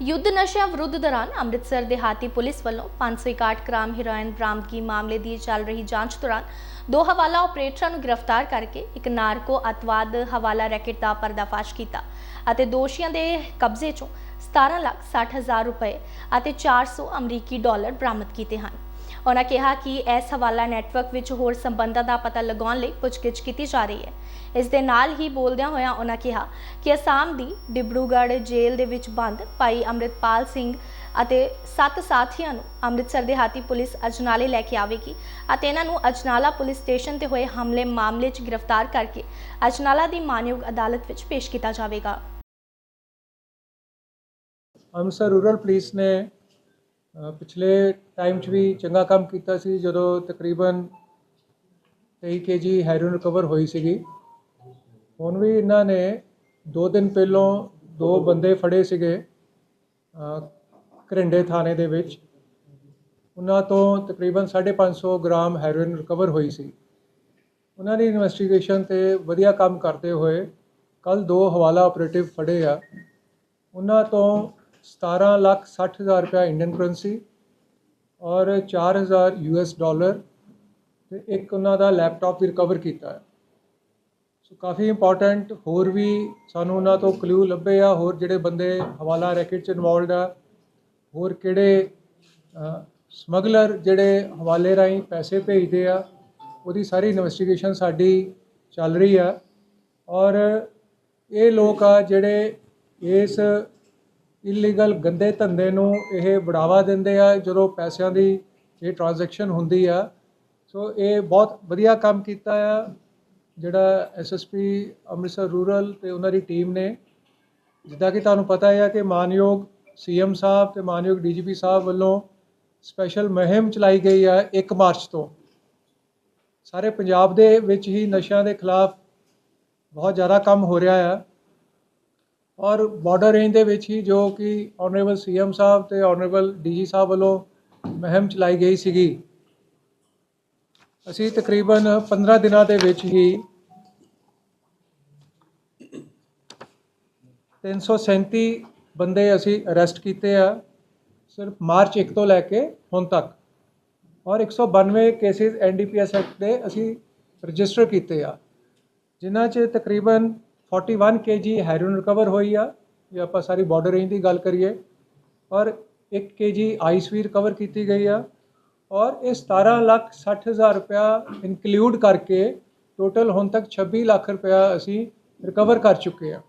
ਯੁੱਧ ਨਸ਼ਿਆਂ ਵਿਰੁੱਧ ਦੌਰਾਨ ਅੰਮ੍ਰਿਤਸਰ ਦੇਹਾਤੀ ਪੁਲਿਸ ਵੱਲੋਂ 561 ਗ੍ਰਾਮ ਹੀਰੋਇਨ ਬਰਾਮਦਗੀ ਮਾਮਲੇ ਦੀ ਚੱਲ ਰਹੀ ਜਾਂਚ ਦੌਰਾਨ ਦੋ ਹਵਾਲਾ ਆਪਰੇਟਰਾਂ ਨੂੰ ਗ੍ਰਿਫਤਾਰ ਕਰਕੇ ਇੱਕ ਨਾਰਕੋ ਅਤਵਾਦ ਹਵਾਲਾ ਰੈਕੇਟ ਦਾ ਪਰਦਾਫਾਸ਼ ਕੀਤਾ ਅਤੇ ਦੋਸ਼ੀਆਂ ਦੇ ਕਬਜ਼ੇ ਚੋਂ 17 ਲੱਖ 60 ਹਜ਼ਾਰ ਰੁਪਏ ਅਤੇ 400 ਅਮਰੀਕੀ ਡਾਲਰ ਬਰਾਮਦ ਕੀਤੇ ਹਨ। ਉਹਨਾਂ ਕਿਹਾ ਕਿ ਇਸ ਹਵਾਲਾ ਨੈਟਵਰਕ ਵਿੱਚ ਹੋਰ ਸੰਬੰਧਾਂ ਦਾ ਪਤਾ ਲਗਾਉਣ ਲਈ ਪੁੱਛਗਿੱਛ ਕੀਤੀ ਜਾ ਰਹੀ ਹੈ। ਇਸ ਦੇ ਨਾਲ ਹੀ ਬੋਲਦਿਆਂ ਹੋਇਆਂ ਉਹਨਾਂ ਕਿਹਾ ਕਿ ਅਸਾਮ ਦੀ ਡਿਬਰੂਗੜ੍ਹ ਜੇਲ੍ਹ ਦੇ ਵਿੱਚ ਬੰਦ ਭਾਈ ਅੰਮ੍ਰਿਤਪਾਲ ਸਿੰਘ ਅਤੇ ਸੱਤ ਸਾਥੀਆਂ ਨੂੰ ਅੰਮ੍ਰਿਤਸਰ ਦੇ ਹਾਤੀ ਪੁਲਿਸ ਅਜਨਾਲੇ ਲੈ ਕੇ ਆਵੇਗੀ ਅਤੇ ਇਹਨਾਂ ਨੂੰ ਅਜਨਾਲਾ ਪੁਲਿਸ ਸਟੇਸ਼ਨ ਤੇ ਹੋਏ ਹਮਲੇ ਮਾਮਲੇ 'ਚ ਗ੍ਰਿਫਤਾਰ ਕਰਕੇ ਅਜਨਾਲਾ ਦੀ ਮਾਨਯੋਗ ਅਦਾਲਤ ਵਿੱਚ ਪੇਸ਼ ਕੀਤਾ ਜਾਵੇਗਾ। ਅੰਮ੍ਰਿਤਸਰ ਰੂਰਲ ਪੁਲਿਸ ਨੇ ਪਿਛਲੇ ਟਾਈਮ 'ਚ ਵੀ ਚੰਗਾ ਕੰਮ ਕੀਤਾ ਸੀ ਜਦੋਂ ਤਕਰੀਬਨ 23 ਕੇਜੀ ਹੈਰੋਇਨ ਰਿਕਵਰ ਹੋਈ ਸੀਗੀ। ਹੁਣ ਵੀ ਇਹਨਾਂ ਨੇ 2 ਦਿਨ ਪਹਿਲੋਂ ਦੋ ਬੰਦੇ ਫੜੇ ਸੀਗੇ ਅ, ਘਰਿੰਡੇ ਥਾਣੇ ਦੇ ਵਿੱਚ। ਉਹਨਾਂ ਤੋਂ ਤਕਰੀਬਨ 550 ਗ੍ਰਾਮ ਹੈਰੋਇਨ ਰਿਕਵਰ ਹੋਈ ਸੀ। ਉਹਨਾਂ ਦੀ ਇਨਵੈਸਟੀਗੇਸ਼ਨ ਤੇ ਵਧੀਆ ਕੰਮ ਕਰਦੇ ਹੋਏ ਕੱਲ ਦੋ ਹਵਾਲਾ ਆਪਰੇਟਿਵ ਫੜੇ ਆ। ਉਹਨਾਂ ਤੋਂ 17 ਲੱਖ 60 ਹਜ਼ਾਰ ਰੁਪਇਆ ਇੰਡੀਅਨ ਕਰੰਸੀ ਔਰ 4000 ਯੂਐਸ ਡਾਲਰ ਤੇ ਇੱਕ ਉਹਨਾਂ ਦਾ ਲੈਪਟਾਪ ਵੀ ਰਿਕਵਰ ਕੀਤਾ ਹੈ। ਸੋ ਕਾਫੀ ਇੰਪੋਰਟੈਂਟ ਹੋਰ ਵੀ ਸਾਨੂੰ ਉਹਨਾਂ ਤੋਂ ਕਲੂ ਲੱਭੇ ਆ, ਹੋਰ ਜਿਹੜੇ ਬੰਦੇ ਹਵਾਲਾ ਰੈਕੇਟ ਚ ਇਨਵੋਲਡ ਆ, ਹੋਰ ਕਿਹੜੇ ਸਮਗਲਰ ਜਿਹੜੇ ਹਵਾਲੇ ਰਾਹੀਂ ਪੈਸੇ ਭੇਜਦੇ ਆ, ਉਹਦੀ ਸਾਰੀ ਇਨਵੈਸਟੀਗੇਸ਼ਨ ਸਾਡੀ ਚੱਲ ਰਹੀ ਆ। ਔਰ ਇਹ ਲੋਕ ਆ ਜਿਹੜੇ ਇਸ ਇਲੀਗਲ ਗੰਦੇ ਧੰਦੇ ਨੂੰ ਇਹ ਬੜਾਵਾ ਦਿੰਦੇ ਆ, ਜਦੋਂ ਪੈਸਿਆਂ ਦੀ ਇਹ ਟ੍ਰਾਂਜੈਕਸ਼ਨ ਹੁੰਦੀ ਆ। ਸੋ ਇਹ ਬਹੁਤ ਵਧੀਆ ਕੰਮ ਕੀਤਾ ਆ, ਜਿਹੜਾ ਐਸਐਸਪੀ ਅੰਮ੍ਰਿਤਸਰ ਰੂਰਲ ਤੇ ਉਹਨਾਂ ਦੀ ਟੀਮ ਨੇ। ਜਿੱਦਾਂ ਕਿ ਤੁਹਾਨੂੰ ਪਤਾ ਹੈ ਕਿ ਮਾਨਯੋਗ ਸੀਐਮ ਸਾਹਿਬ ਤੇ ਮਾਨਯੋਗ ਡੀਜੀਪੀ ਸਾਹਿਬ ਵੱਲੋਂ ਸਪੈਸ਼ਲ ਮੁਹਿੰਮ ਚਲਾਈ ਗਈ ਆ 1 ਮਾਰਚ ਤੋਂ। ਸਾਰੇ ਪੰਜਾਬ ਦੇ ਵਿੱਚ ਹੀ ਨਸ਼ਿਆਂ ਦੇ ਖਿਲਾਫ ਬਹੁਤ ਜ਼ਿਆਦਾ ਕੰਮ ਹੋ ਰਿਹਾ ਆ। ਔਰ ਬਾਰਡਰ ਰੇਂਜ ਦੇ ਵਿੱਚ ਹੀ ਜੋ ਕਿ ਆਨਰੇਬਲ ਸੀਐਮ ਸਾਹਿਬ ਤੇ ਆਨਰੇਬਲ ਡੀਜੀ ਸਾਹਿਬ ਵੱਲੋਂ ਮੁਹਿੰਮ ਚਲਾਈ ਗਈ ਸੀਗੀ। ਅਸੀਂ ਤਕਰੀਬਨ 15 ਦਿਨਾਂ ਦੇ ਵਿੱਚ ਹੀ 337 ਬੰਦੇ ਅਸੀਂ ਅਰੈਸਟ ਕੀਤੇ ਆ ਸਿਰਫ ਮਾਰਚ 1 ਤੋਂ ਲੈ ਕੇ ਹੁਣ ਤੱਕ। ਔਰ 192 ਕੇਸਿਸ ਐਨਡੀਪੀਐਸ ਐਕਟ ਦੇ ਅਸੀਂ ਰਜਿਸਟਰ ਕੀਤੇ ਆ, ਜਿਨ੍ਹਾਂ 'ਚ ਤਕਰੀਬਨ 41 ਕੇਜੀ ਹੈਰੋਇਨ ਰਿਕਵਰ ਹੋਈ ਆ। ਜੇ ਆਪਾਂ ਸਾਰੀ ਬਾਰਡਰ ਰੇਂਜ ਦੀ ਗੱਲ ਕਰੀਏ, ਔਰ 1 ਕੇਜੀ ਆਈਸ ਵੀ ਰਿਕਵਰ ਕੀਤੀ ਗਈ ਆ। ਔਰ ਇਹ 17 ਲੱਖ 60 ਹਜ਼ਾਰ ਰੁਪਇਆ ਇਨਕਲੂਡ ਕਰਕੇ ਟੋਟਲ ਹੁਣ ਤੱਕ 26 ਲੱਖ ਰੁਪਇਆ ਅਸੀਂ ਰਿਕਵਰ ਕਰ ਚੁੱਕੇ ਆ।